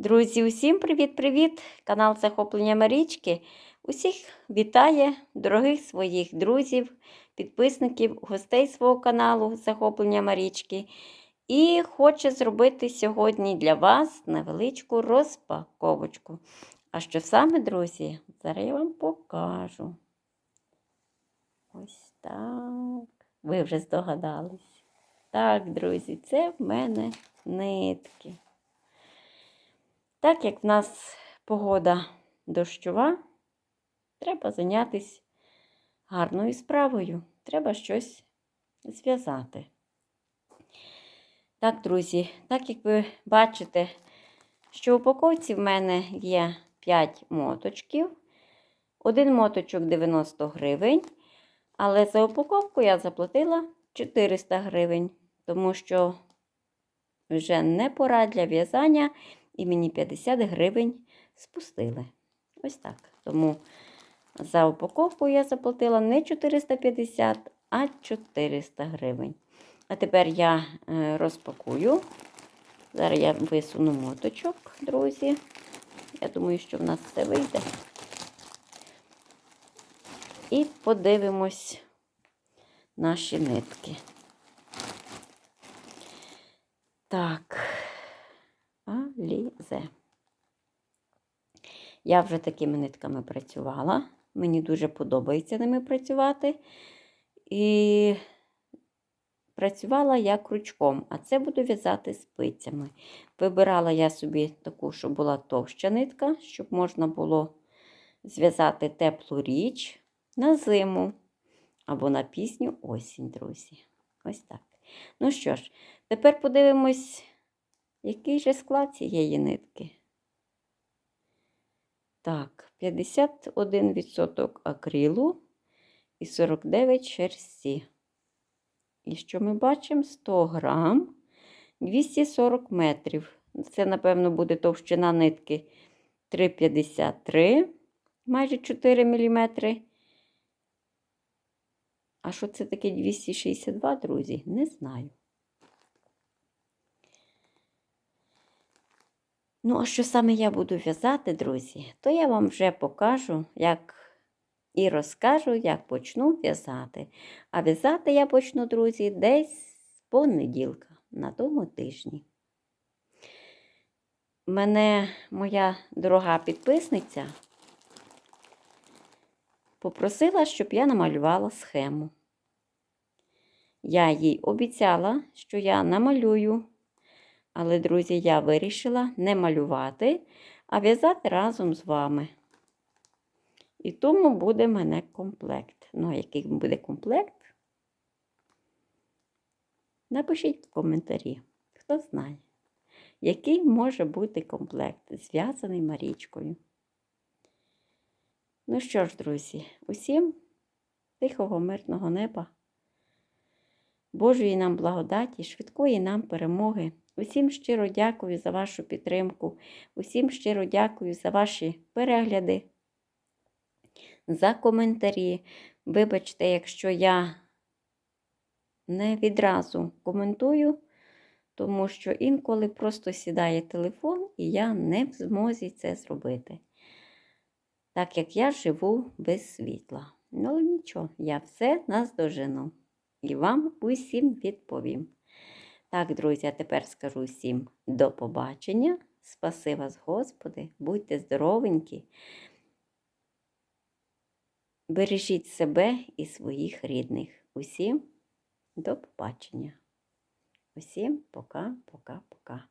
Друзі, усім привіт-привіт! Канал Захоплення Марічки. Усіх вітає дорогих своїх друзів, підписників, гостей свого каналу Захоплення Марічки. І хоче зробити сьогодні для вас невеличку розпаковочку. А що саме, друзі, зараз я вам покажу. Ось так. Ви вже здогадались. Так, друзі, це в мене нитки. Так як в нас погода дощова, треба зайнятися гарною справою. Треба щось зв'язати. Так, друзі, так як ви бачите, що у упаковці в мене є 5 моточків. Один моточок 90 гривень. Але за упаковку я заплатила 400 гривень, тому що вже не пора для в'язання, і мені 50 гривень спустили. Ось так. Тому за упаковку я заплатила не 450, а 400 гривень. А тепер я е, розпакую. Зараз я висуну моточок, друзі. Я думаю, що в нас все вийде. І подивимось наші нитки. Так, Алізе. Я вже такими нитками працювала. Мені дуже подобається ними працювати. І працювала я крючком, а це буду в'язати спицями. Вибирала я собі таку, щоб була товща нитка, щоб можна було зв'язати теплу річ на зиму або на пісню осінь, друзі. Ось так. Ну що ж, тепер подивимось, який же склад цієї нитки. Так, 51% акрилу і 49 шерсті. І що ми бачимо? 100 грам, 240 метрів. Це, напевно, буде товщина нитки 3,53, майже 4 мм. А що це таке 262, друзі? Не знаю. Ну, а що саме я буду в'язати, друзі, то я вам вже покажу, як і розкажу, як почну в'язати. А в'язати я почну, друзі, десь з понеділка на тому тижні. Мене моя дорога підписниця попросила, щоб я намалювала схему. Я їй обіцяла, що я намалюю, але, друзі, я вирішила не малювати, а в'язати разом з вами. І тому буде мене комплект. Ну, а який буде комплект? Напишіть в коментарі, хто знає, який може бути комплект, зв'язаний Марічкою. Ну що ж, друзі, усім тихого, мирного неба, Божої нам благодаті, швидкої нам перемоги. Усім щиро дякую за вашу підтримку, усім щиро дякую за ваші перегляди, за коментарі. Вибачте, якщо я не відразу коментую, тому що інколи просто сідає телефон, і я не в змозі це зробити так як я живу без світла. Ну, нічого, я все наздожену і вам усім відповім. Так, друзі, а тепер скажу всім до побачення. Спаси вас, Господи, будьте здоровенькі. Бережіть себе і своїх рідних. Усім до побачення. Усім пока-пока-пока.